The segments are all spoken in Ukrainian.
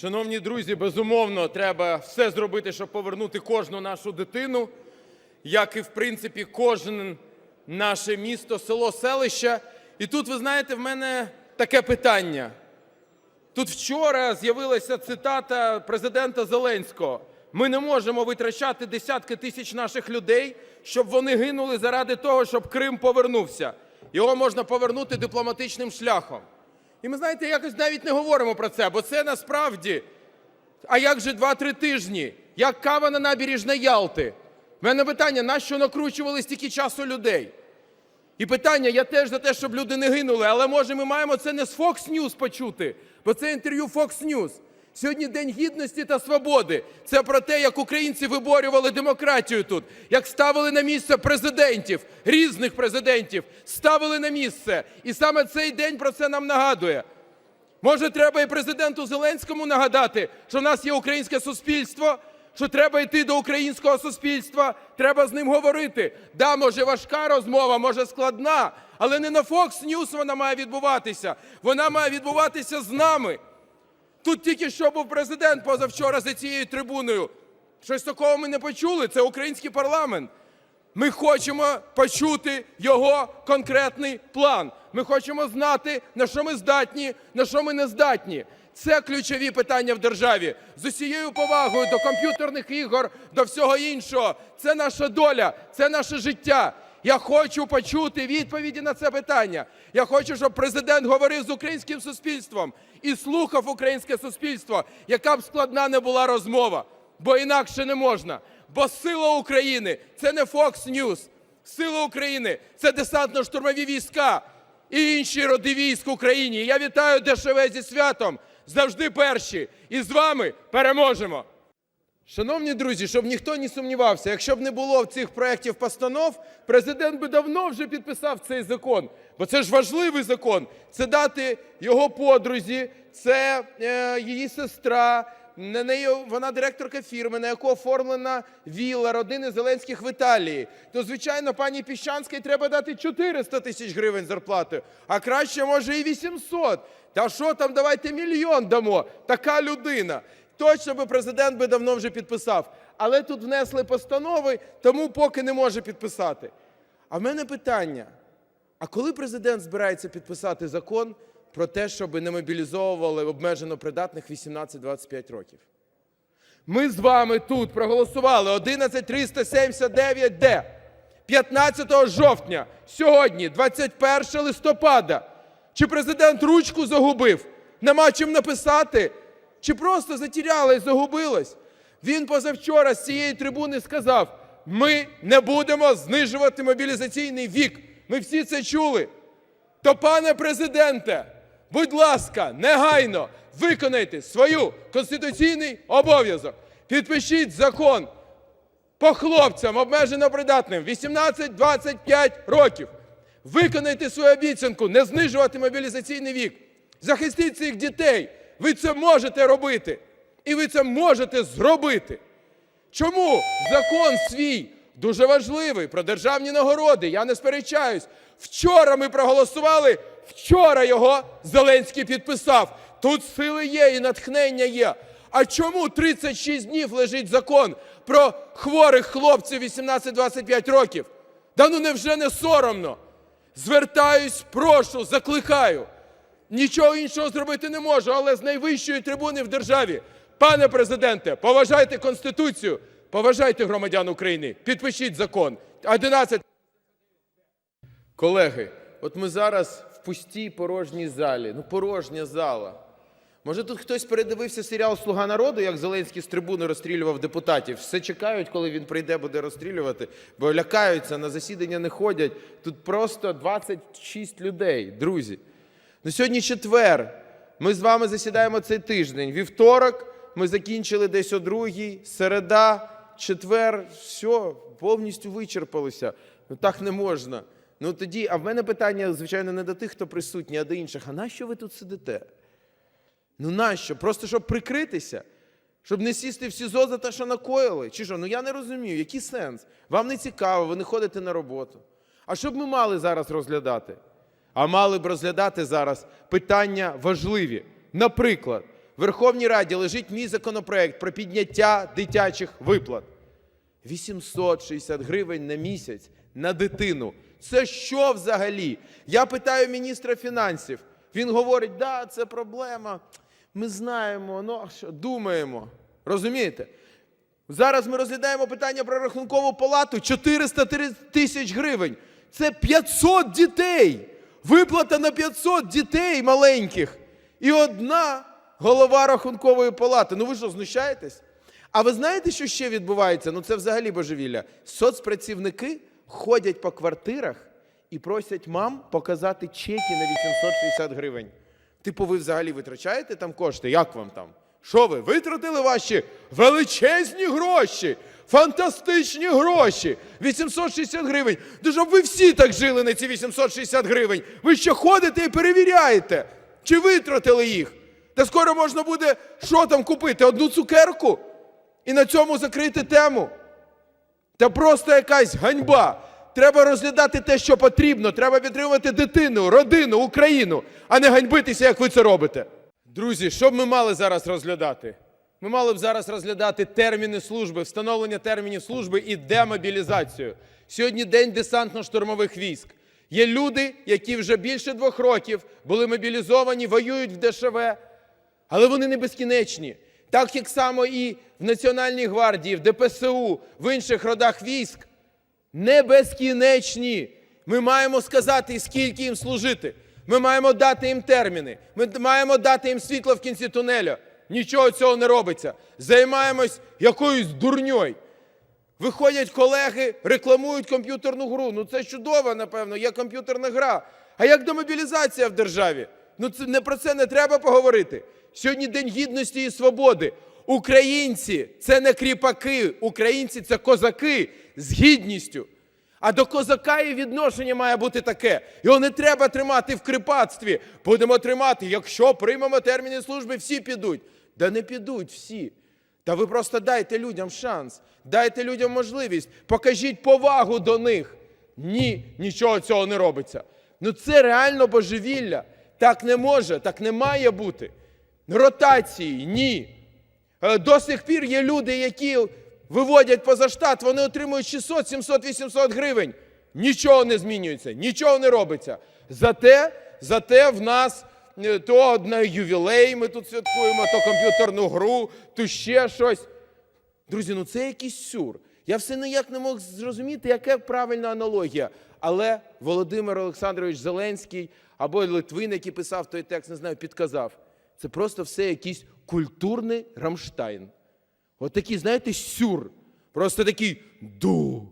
Шановні друзі, безумовно, треба все зробити, щоб повернути кожну нашу дитину, як і в принципі кожен наше місто, село, селище. І тут, ви знаєте, в мене таке питання. Тут вчора з'явилася цитата президента Зеленського: ми не можемо витрачати десятки тисяч наших людей, щоб вони гинули заради того, щоб Крим повернувся. Його можна повернути дипломатичним шляхом. І ми знаєте, якось навіть не говоримо про це, бо це насправді. А як же 2-3 тижні? Як кава на набережній Ялти? У мене питання: нащо накручували стільки часу людей? І питання, я теж за те, щоб люди не гинули, але може ми маємо це не з Fox News почути, бо це інтерв'ю Fox News. Сьогодні День гідності та свободи. Це про те, як українці виборювали демократію тут, як ставили на місце президентів, різних президентів, ставили на місце. І саме цей день про це нам нагадує. Може, треба і президенту Зеленському нагадати, що в нас є українське суспільство, що треба йти до українського суспільства, треба з ним говорити. Да, може важка розмова, може складна, але не на Fox News вона має відбуватися. Вона має відбуватися з нами. Тут тільки що був президент позавчора за цією трибуною. Щось такого ми не почули. Це український парламент. Ми хочемо почути його конкретний план. Ми хочемо знати, на що ми здатні, на що ми не здатні. Це ключові питання в державі. З усією повагою до комп'ютерних ігор, до всього іншого. Це наша доля, це наше життя. Я хочу почути відповіді на це питання. Я хочу, щоб президент говорив з українським суспільством і слухав українське суспільство, яка б складна не була розмова. Бо інакше не можна. Бо сила України це не Fox News. Сила України це десантно-штурмові війська і інші роди військ в Україні. Я вітаю ДШВ зі святом. Завжди перші. І з вами переможемо. Шановні друзі, щоб ніхто не сумнівався, якщо б не було цих проєктів постанов, президент би давно вже підписав цей закон. Бо це ж важливий закон. Це дати його подрузі, це е, її сестра, на неї вона директорка фірми, на яку оформлена вілла родини Зеленських в Італії. То, звичайно, пані Піщанській треба дати 400 тисяч гривень зарплати, а краще, може, і 800. Та що там, давайте мільйон дамо. Така людина. Точно би президент би давно вже підписав. Але тут внесли постанови, тому поки не може підписати. А в мене питання: а коли президент збирається підписати закон про те, щоб не мобілізовували обмежено придатних 18-25 років? Ми з вами тут проголосували 11379-д 15 жовтня, сьогодні, 21 листопада. Чи президент ручку загубив? Нема чим написати? Чи просто затірялась, загубилась? Він позавчора з цієї трибуни сказав: ми не будемо знижувати мобілізаційний вік. Ми всі це чули. То, пане президенте, будь ласка, негайно виконайте свою конституційний обов'язок. Підпишіть закон по хлопцям обмежено придатним 18-25 років. Виконайте свою обіцянку не знижувати мобілізаційний вік. Захистіть цих дітей. Ви це можете робити. І ви це можете зробити. Чому закон свій дуже важливий про державні нагороди? Я не сперечаюсь. Вчора ми проголосували, вчора його Зеленський підписав. Тут сили є і натхнення є. А чому 36 днів лежить закон про хворих хлопців 18-25 років? Да ну невже не соромно? Звертаюсь, прошу, закликаю. Нічого іншого зробити не можу, але з найвищої трибуни в державі. Пане президенте, поважайте Конституцію, поважайте громадян України, підпишіть закон. 11. Колеги, от ми зараз в пустій порожній залі. Ну, порожня зала. Може, тут хтось передивився серіал Слуга народу, як Зеленський з трибуни розстрілював депутатів. Все чекають, коли він прийде, буде розстрілювати, бо лякаються, на засідання не ходять. Тут просто 26 людей, друзі. Ну, сьогодні четвер. Ми з вами засідаємо цей тиждень. Вівторок ми закінчили десь о другій, середа, четвер, все, повністю вичерпалося. Ну так не можна. Ну тоді, а в мене питання, звичайно, не до тих, хто присутній, а до інших. А нащо ви тут сидите? Ну нащо? Просто щоб прикритися? Щоб не сісти в СІЗО за те, що накоїли? Чи що? Ну я не розумію, який сенс? Вам не цікаво, ви не ходите на роботу. А що б ми мали зараз розглядати? А мали б розглядати зараз питання важливі. Наприклад, в Верховній Раді лежить мій законопроект про підняття дитячих виплат. 860 гривень на місяць на дитину. Це що взагалі? Я питаю міністра фінансів. Він говорить, да, це проблема. Ми знаємо, ну що, думаємо. Розумієте? Зараз ми розглядаємо питання про рахункову палату 400 тисяч гривень. Це 500 дітей. Виплата на 500 дітей маленьких. І одна голова рахункової палати. Ну ви що, знущаєтесь? А ви знаєте, що ще відбувається? Ну це взагалі божевілля. Соцпрацівники ходять по квартирах і просять мам показати чеки на 860 гривень. Типу, ви взагалі витрачаєте там кошти? Як вам там? Що ви? Витратили ваші величезні гроші, фантастичні гроші. 860 гривень. Да щоб ви всі так жили на ці 860 гривень. Ви ще ходите і перевіряєте, чи витратили їх. Та скоро можна буде що там купити? Одну цукерку і на цьому закрити тему. Та просто якась ганьба. Треба розглядати те, що потрібно. Треба підтримувати дитину, родину, Україну, а не ганьбитися, як ви це робите. Друзі, що б ми мали зараз розглядати? Ми мали б зараз розглядати терміни служби, встановлення термінів служби і демобілізацію. Сьогодні день десантно-штурмових військ. Є люди, які вже більше двох років були мобілізовані, воюють в ДШВ, але вони не безкінечні. Так як само і в Національній гвардії, в ДПСУ, в інших родах військ не безкінечні. Ми маємо сказати, скільки їм служити. Ми маємо дати їм терміни. Ми маємо дати їм світло в кінці тунелю. Нічого цього не робиться. Займаємось якоюсь дурньою. Виходять колеги, рекламують комп'ютерну гру. Ну це чудово, напевно, є комп'ютерна гра. А як демобілізація в державі? Ну це не про це не треба поговорити. Сьогодні День гідності і свободи. Українці це не кріпаки, українці це козаки з гідністю. А до козака і відношення має бути таке. Його не треба тримати в кріпацтві. Будемо тримати. Якщо приймемо терміни служби, всі підуть. Да не підуть всі. Та ви просто дайте людям шанс, дайте людям можливість, покажіть повагу до них. Ні, нічого цього не робиться. Ну це реально божевілля. Так не може, так не має бути. Ротації ні. Е, До сих пір є люди, які виводять поза штат, вони отримують 600, 700, 800 гривень. Нічого не змінюється, нічого не робиться. Зате, зате в нас то на ювілей ми тут святкуємо, то комп'ютерну гру, то ще щось. Друзі, ну це якийсь сюр. Я все ніяк не мог зрозуміти, яка правильна аналогія. Але Володимир Олександрович Зеленський або Литвин, який писав той текст, не знаю, підказав. Це просто все якийсь культурний Рамштайн. От такий, знаєте, сюр. Просто такий ду,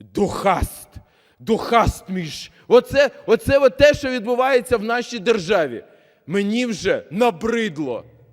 духаст, духаст між. Оце, оце от те, що відбувається в нашій державі. Мені вже набридло.